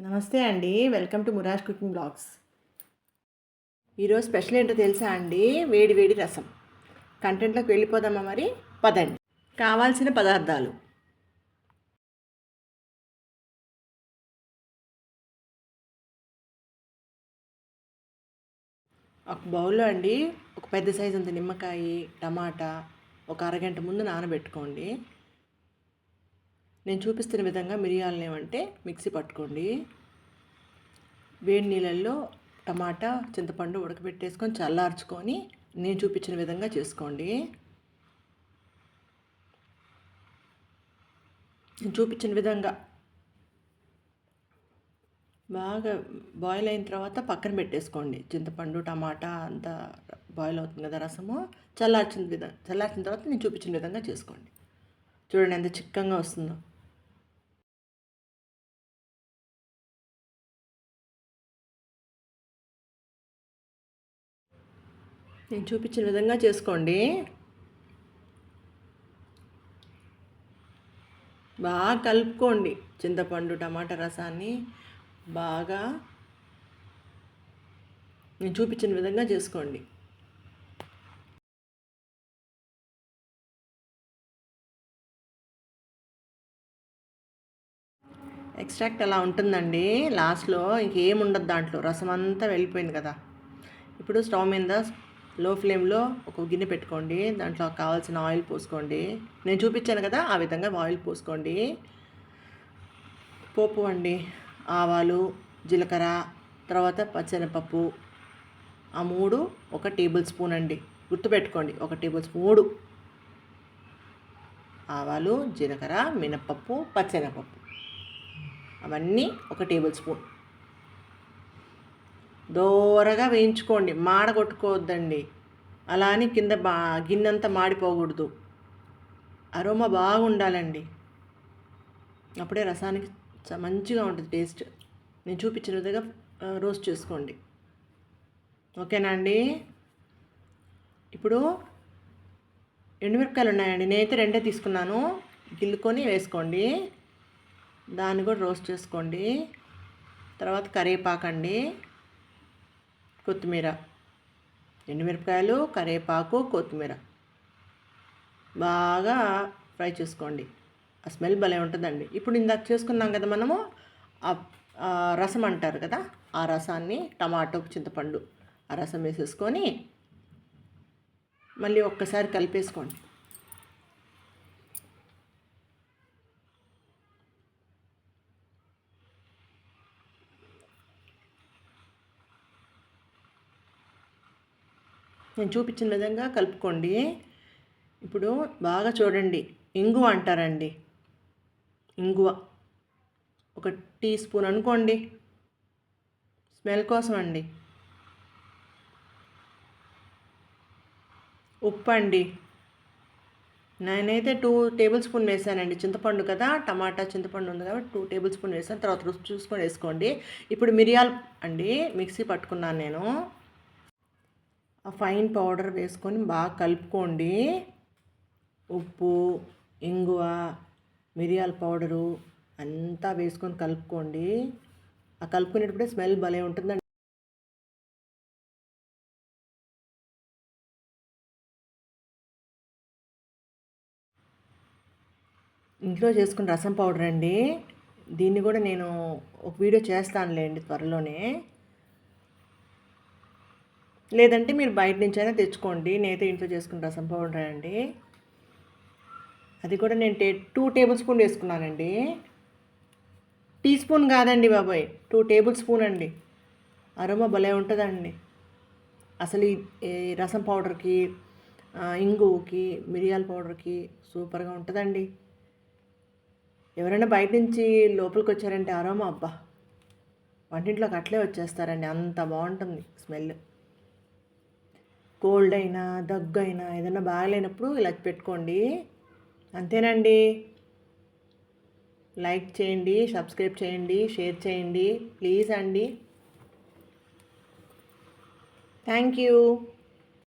నమస్తే అండి. Welcome to Muraj cooking blogs. ఈరోజు స్పెషల్ ఏంటో తెలుసా అండి? వేడి వేడి రసం. కంటెంట్లోకి వెళ్ళిపోదామా మరి? పదండి. కావాల్సిన పదార్థాలు. ఒక బౌల్లో అండి ఒక పెద్ద సైజు అంత నిమ్మకాయ టమాటా ఒక అరగంట ముందు నానబెట్టుకోండి. నేను చూపిస్తున్న విధంగా మిరియాలను ఏమంటే మిక్సీ పట్టుకోండి. వేడి నీళ్ళల్లో టమాటా చింతపండు ఉడకబెట్టేసుకొని చల్లార్చుకొని నేను చూపించిన విధంగా చేసుకోండి. నేను చూపించిన విధంగా బాగా బాయిల్ అయిన తర్వాత పక్కన పెట్టేసుకోండి. చింతపండు టమాటా అంతా బాయిల్ అవుతుంది కదా రసము. చల్లార్చిన విధంగా చల్లార్చిన తర్వాత నేను చూపించిన విధంగా చేసుకోండి. చూడండి ఎంత చిక్కగా వస్తుందో. నేను చూపించిన విధంగా చేసుకోండి. బాగా కలుపుకోండి చింతపండు టమాటా రసాన్ని. బాగా నేను చూపించిన విధంగా చేసుకోండి. ఎక్స్ట్రాక్ట్ అలా ఉంటుందండి. లాస్ట్లో ఇంకేం ఉండదు దాంట్లో. రసం అంతా వెళ్ళిపోయింది కదా. ఇప్పుడు స్టవ్ మీద లో ఫ్లేమ్లో ఒక గిన్నె పెట్టుకోండి దాంట్లో కావాల్సిన ఆయిల్ పోసుకోండి. నేను చూపించాను కదా ఆ విధంగా ఆయిల్ పోసుకోండి. పోపు అండి ఆవాలు జీలకర్ర తర్వాత పచ్చెనపప్పు ఆ మూడు ఒక టేబుల్ స్పూన్ అండి. గుర్తుపెట్టుకోండి ఒక టేబుల్ స్పూన్ మూడు. ఆవాలు జీలకర్ర మినప్పప్పు పచ్చెనపప్పు. అవన్నీ ఒక టేబుల్ స్పూన్. దోరగా వేయించుకోండి మాడ కొట్టుకోవద్దండి అలా అని కింద బా గిన్నెంతా మాడిపోకూడదు. అరోమా బాగుండాలండి. అప్పుడే రసానికి మంచిగా ఉంటుంది టేస్ట్. నేను చూపించిన విధంగా రోస్ట్ చేసుకోండి. ఓకేనా అండి? ఇప్పుడు ఎండుమిరపకాయలు ఉన్నాయండి నేనైతే రెండే తీసుకున్నాను. గిల్లుకొని వేసుకోండి. దాన్ని కూడా రోస్ట్ చేసుకోండి. తర్వాత కరివేపాకండి. కొత్తిమీర. ఎండుమిరపకాయలు కరివేపాకు కొత్తిమీర. బాగా ఫ్రై చేసుకోండి. ఆ స్మెల్ భలే ఉంటుందండి. ఇప్పుడు ఇందాక చేసుకున్నాం కదా మనము రసం అంటారు కదా ఆ రసాన్ని టమాటో చింతపండు ఆ రసం వేసేసుకొని మళ్ళీ ఒక్కసారి కలిపేసుకోండి. నేను చూపించిన విధంగా కలుపుకోండి. ఇప్పుడు బాగా చూడండి. ఇంగువ అంటారండి. ఇంగువ. ఒక టీ స్పూన్ అనుకోండి. స్మెల్ కోసం అండి. ఉప్పు అండి. నేనైతే టూ టేబుల్ స్పూన్ వేసానండి. చింతపండు కదా టమాటా చింతపండు ఉంది కాబట్టి టూ టేబుల్ స్పూన్ వేసాను. తర్వాత రుచి చూసుకొని వేసుకోండి. ఇప్పుడు మిరియాలు అండి మిక్సీ పట్టుకున్నాను నేను. ఆ ఫైన్ పౌడర్ వేసుకొని బాగా కలుపుకోండి. ఉప్పు ఇంగువ మిరియాల పౌడరు అంతా వేసుకొని కలుపుకోండి. ఆ కలుపుకునేటప్పుడే స్మెల్ భలే ఉంటుందండి. ఇంట్లో చేసుకున్న రసం పౌడర్ అండి. దీన్ని కూడా నేను ఒక వీడియో చేస్తానులేండి త్వరలోనే. లేదంటే మీరు బయట నుంచి అయినా తెచ్చుకోండి. నేనైతే ఇంట్లో చేసుకున్న రసం పౌడర్ అండి అది కూడా నేను టే టూ టేబుల్ స్పూన్ వేసుకున్నానండి. టీ స్పూన్ కాదండి బాబాయ్. టూ టేబుల్ స్పూన్ అండి. అరోమా భలే ఉంటుందండి. అసలు ఈ రసం పౌడర్కి ఇంగుకి మిరియాల పౌడర్కి సూపర్గా ఉంటుందండి. ఎవరైనా బయట నుంచి లోపలికి వచ్చారంటే అరోమా అబ్బా! వంటింట్లోకి అట్లే వచ్చేస్తారండి. అంత బాగుంటుంది స్మెల్. కోల్డ్ అయినా దగ్గు అయినా ఏదైనా బాగాలేనప్పుడు ఇలా పెట్టుకోండి. అంతేనండి. లైక్ చేయండి సబ్స్క్రైబ్ చేయండి షేర్ చేయండి. ప్లీజ్ అండి. Thank you.